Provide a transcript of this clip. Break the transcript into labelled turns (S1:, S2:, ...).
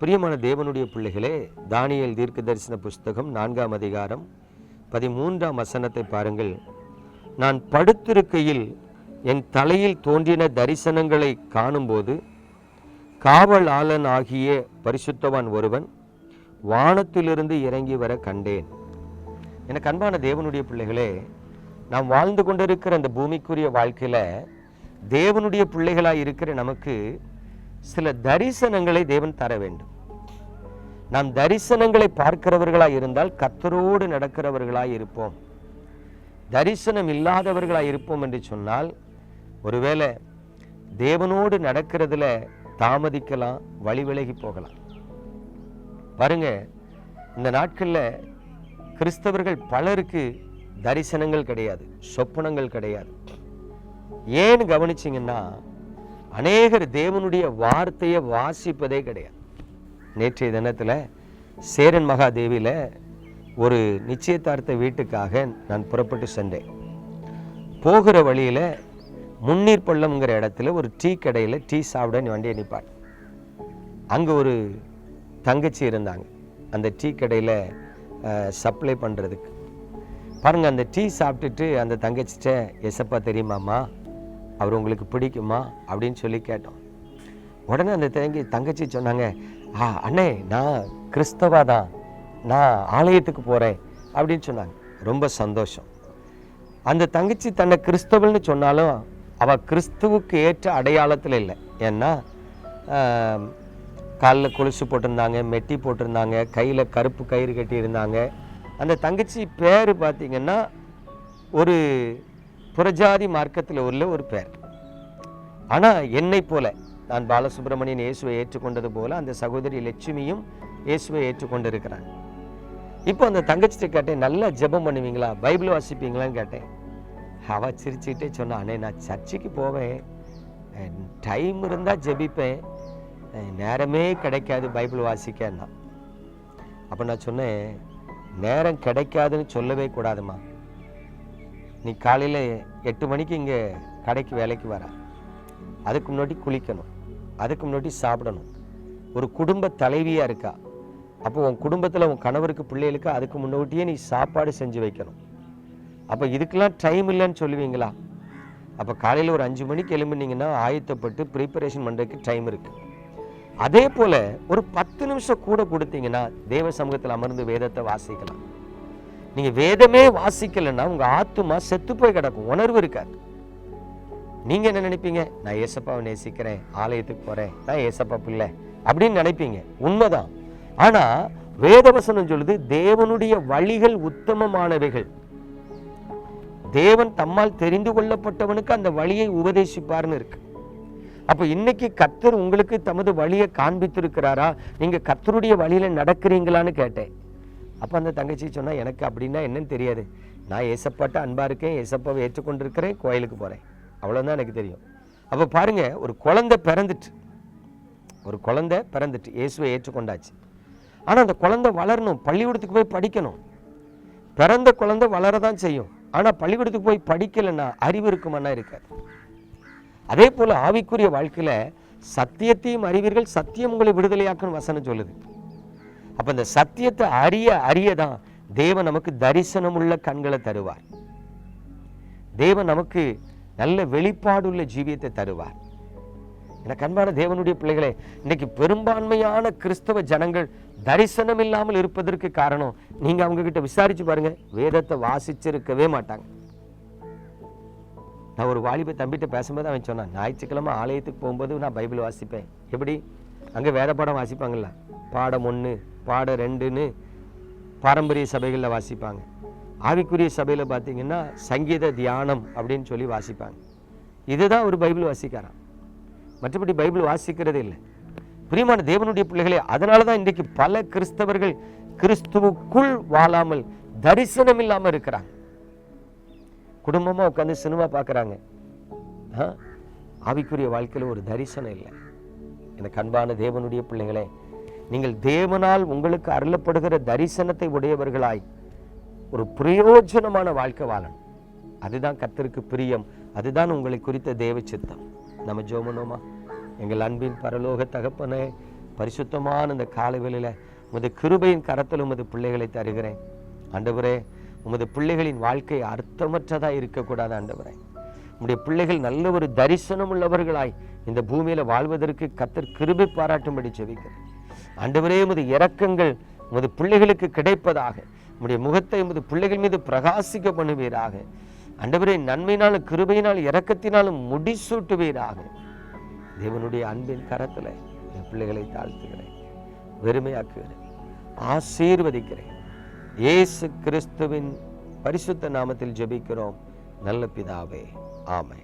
S1: பிரியமான தேவனுடைய பிள்ளைகளே தானியல் தீர்க்க தரிசன புஸ்தகம் நான்காம் அதிகாரம் பதிமூன்றாம் வசனத்தை பாருங்கள். நான் படுத்திருக்கையில் என் தலையில் தோன்றின தரிசனங்களை காணும்போது காவலாளன் ஆகிய பரிசுத்தவான் ஒருவன் வானத்திலிருந்து இறங்கி வர கண்டேன். எனக்கு அன்பான தேவனுடைய பிள்ளைகளே நாம் வாழ்ந்து கொண்டிருக்கிற அந்த பூமிக்குரிய வாழ்க்கையில் தேவனுடைய பிள்ளைகளாக இருக்கிற நமக்கு சில தரிசனங்களை தேவன் தர வேண்டும். நாம் தரிசனங்களை பார்க்கிறவர்களாய் இருந்தால் கத்தரோடு நடக்கிறவர்களாய் இருப்போம். தரிசனம் இல்லாதவர்களாய் இருப்போம் என்று சொன்னால் ஒருவேளை தேவனோடு நடக்கிறதுல தாமதிக்கலாம் வழி விலகி போகலாம். பாருங்க இந்த நாட்கள்ல கிறிஸ்தவர்கள் பலருக்கு தரிசனங்கள் கிடையாது சொப்பனங்கள் கிடையாது. ஏன்னு கவனிச்சிங்கன்னா அநேகர் தேவனுடைய வார்த்தையை வாசிப்பதே கிடையாது. நேற்றைய தினத்தில் சேரன் மகாதேவியில் ஒரு நிச்சயதார்த்த வீட்டுக்காக நான் புறப்பட்டு சென்றேன். போகிற வழியில் முன்னீர் பள்ளம்ங்கிற இடத்துல ஒரு டீ கடையில் டீ சாப்பிட நீ வண்டியை நிற்பாள் அங்கே ஒரு தங்கச்சி இருந்தாங்க. அந்த டீ கடையில் சப்ளை பண்ணுறதுக்கு பாருங்கள் அந்த டீ சாப்பிட்டுட்டு அந்த தங்கச்சிட்ட எசப்பா தெரியுமாம்மா அவர் உங்களுக்கு பிடிக்குமா அப்படின்னு சொல்லி கேட்டோம். உடனே அந்த தங்கி தங்கச்சி சொன்னாங்க ஆ அண்ணே நான் கிறிஸ்தவா தான். நான் ஆலயத்துக்கு போகிறேன் அப்படின்னு சொன்னாங்க. ரொம்ப சந்தோஷம். அந்த தங்கச்சி தன்னை கிறிஸ்தவல்னு சொன்னாலும் அவள் கிறிஸ்துவுக்கு ஏற்ற அடையாளத்தில் இல்லை. ஏன்னா காலில் கொலுசு போட்டிருந்தாங்க மெட்டி போட்டிருந்தாங்க கையில் கருப்பு கயிறு கட்டியிருந்தாங்க. அந்த தங்கச்சி பேர் பார்த்திங்கன்னா ஒரு புறஜாதி மார்க்கத்தில் உள்ள ஒரு பேர். ஆனால் என்னை போல நான் பாலசுப்ரமணியன் இயேசுவை ஏற்றுக்கொண்டது போல அந்த சகோதரி லட்சுமியும் இயேசுவை ஏற்றுக்கொண்டிருக்கிறாங்க இப்போ அந்த தங்கச்சிட்ட கேட்டேன் நல்லா ஜெபம் பண்ணுவீங்களா? பைபிள் வாசிப்பீங்களான்னு கேட்டேன். அவ சிரிச்சுக்கிட்டே சொன்னா அண்ணே நான் சர்ச்சுக்கு போவேன். டைம் இருந்தால் ஜெபிப்பேன். நேரமே கிடைக்காது பைபிள் வாசிக்கன்னா. அப்போ நான் சொன்னேன் நேரம் கிடைக்காதுன்னு சொல்லவே கூடாதும்மா. நீ காலையில் எட்டு மணிக்கு இங்கே கடைக்கு வேலைக்கு வர. அதுக்கு முன்னாடி குளிக்கணும். அதுக்கு முன்னாடி சாப்பிடணும். ஒரு குடும்ப தலைவியாக இருக்கா? அப்போ உன் குடும்பத்தில் உன் கணவருக்கு பிள்ளைகளுக்கு அதுக்கு முன்னாடியே நீ சாப்பாடு செஞ்சு வைக்கணும். அப்போ இதுக்கெல்லாம் டைம் இல்லைன்னு சொல்லுவீங்களா? அப்போ காலையில் ஒரு அஞ்சு மணிக்கு எழும்புனீங்கன்னா ஆயத்தப்பட்டு ப்ரிப்பரேஷன் பண்ணுறதுக்கு டைம் இருக்குது அதே போல் ஒரு பத்து நிமிஷம் கூட கொடுத்தீங்கன்னா தேவ சமூகத்தில் அமர்ந்து வேதத்தை வாசிக்கலாம். நீங்கள் வேதமே வாசிக்கலைன்னா உங்கள் ஆத்துமா செத்து போய் கிடக்கும். உணர்வு இருக்காது. நீங்கள் என்ன நினைப்பீங்க? நான் ஏசப்பாவை நேசிக்கிறேன். ஆலயத்துக்கு போகிறேன் நான் ஏசப்பா பிள்ளை அப்படின்னு நினைப்பீங்க. உண்மைதான். ஆனால் வேதவசனம் சொல்லுது தேவனுடைய வழிகள் உத்தமமானவைகள். தேவன் தம்மால் தெரிந்து கொள்ளப்பட்டவனுக்கு அந்த வழியை உபதேசிப்பார்னு இருக்கு. அப்ப இன்னைக்கு கத்தர் உங்களுக்கு தமது வழியை காண்பித்திருக்கிறாரா? நீங்க கத்தருடைய வழியில நடக்கிறீங்களான்னு கேட்டேன். அப்போ அந்த தங்கச்சி சொன்னால் எனக்கு அப்படின்னா என்னன்னு தெரியாது. நான் ஏசப்பாட்ட அன்பாக இருக்கேன் ஏசப்பாவை ஏற்றுக்கொண்டிருக்கிறேன் கோயிலுக்கு போகிறேன் அவ்வளோதான் எனக்கு தெரியும். அப்போ பாருங்க ஒரு குழந்தை பிறந்துட்டு ஒரு குழந்தை பிறந்துட்டு இயேசுவை ஏற்றுக்கொண்டாச்சு. ஆனால் அந்த குழந்தை வளரணும். பள்ளிக்கூடத்துக்கு போய் படிக்கணும். பிறந்த குழந்தை வளரதான் செய்யும். ஆனால் பள்ளிக்கூடத்துக்கு போய் படிக்கலைன்னா அறிவு இருக்குமானா இருக்காது. அதே போல் ஆவிக்குரிய வாழ்க்கையில் சத்தியத்தையும் அறிவீர்கள் சத்தியம் உங்களை விடுதலையாக்குன்னு வசனம் சொல்லுது. அப்போ இந்த சத்தியத்தை அறிய அறிய தான் தேவன் நமக்கு தரிசனமுள்ள கண்களை தருவார். தேவன் நமக்கு நல்ல வெளிப்பாடுள்ள ஜீவியத்தை தருவார். எனக்கு அன்பான தேவனுடைய பிள்ளைகளே இன்னைக்கு பெரும்பான்மையான கிறிஸ்தவ ஜனங்கள் தரிசனம் இல்லாமல் இருப்பதற்கு காரணம் நீங்க அவங்க கிட்ட விசாரிச்சு பாருங்க வேதத்தை வாசிச்சிருக்கவே மாட்டாங்க. நான் ஒரு வாலிப தம்பிட்ட பேசும்போது அவன் சொன்னான் ஞாயிற்றுக்கிழமை ஆலயத்துக்கு போகும்போது நான் பைபிள் வாசிப்பேன். எப்படி? அங்கே வேத பாடம் வாசிப்பாங்கல்ல? பாடம் ஒன்று பாட ரெண்டுன்னு பாரம்பரிய சபைகளில் வாசிப்பாங்க. ஆவிக்குரிய சபையில் பார்த்தீங்கன்னா சங்கீத தியானம் அப்படின்னு சொல்லி வாசிப்பாங்க. இதுதான் ஒரு பைபிள் வாசிக்காரான் மற்றபடி பைபிள் வாசிக்கிறதே இல்லை. பிரியமான தேவனுடைய பிள்ளைகளே அதனால தான் இன்றைக்கு பல கிறிஸ்தவர்கள் கிறிஸ்துவுக்குள் வாழாமல் தரிசனம் இல்லாமல் இருக்கிறாங்க. குடும்பமாக உட்காந்து சினிமா பார்க்குறாங்க. ஆவிக்குரிய வாழ்க்கையில் ஒரு தரிசனம் இல்லை. எனக்கு அன்பான தேவனுடைய பிள்ளைகளே நீங்கள் தேவனால் உங்களுக்கு அருளப்படுகிற தரிசனத்தை உடையவர்களாய் ஒரு பிரயோஜனமான வாழ்க்கை வாழணும். அதுதான் கத்தருக்கு பிரியம். அதுதான் உங்களை குறித்த தேவ சித்தம். நம்ம ஜோமனோமா? எங்கள் அன்பின் பரலோக தகப்பனே பரிசுத்தமான இந்த காலவெளியில் உமது கிருபையின் கரத்தில் உமது பிள்ளைகளை தருகிறேன். ஆண்டவரே உமது பிள்ளைகளின் வாழ்க்கை அர்த்தமற்றதாக இருக்கக்கூடாது ஆண்டவரே. உம்முடைய பிள்ளைகள் நல்ல ஒரு தரிசனம் உள்ளவர்களாய் இந்த பூமியில் வாழ்வதற்கு கத்தர் கிருபை பாராட்டும்படி செவிக்கிறேன் ஆண்டவரே உமது இரக்கங்கள் உமது பிள்ளைகளுக்கு கிடைப்பதாக. உம்முடைய முகத்தை உமது பிள்ளைகள் மீது பிரகாசிக்க பண்ணுவீராக. ஆண்டவரே நன்மையினாலும் கிருபையினால் இறக்கத்தினாலும் முடிசூட்டுவீராக. தேவனுடைய அன்பின் கரத்தில் என் பிள்ளைகளை தாழ்த்துகிறேன். வெறுமையாக்குகிறேன். ஆசீர்வதிக்கிறேன். இயேசு கிறிஸ்துவின் பரிசுத்த நாமத்தில் ஜெபிக்கிறோம். நல்ல பிதாவே. ஆமை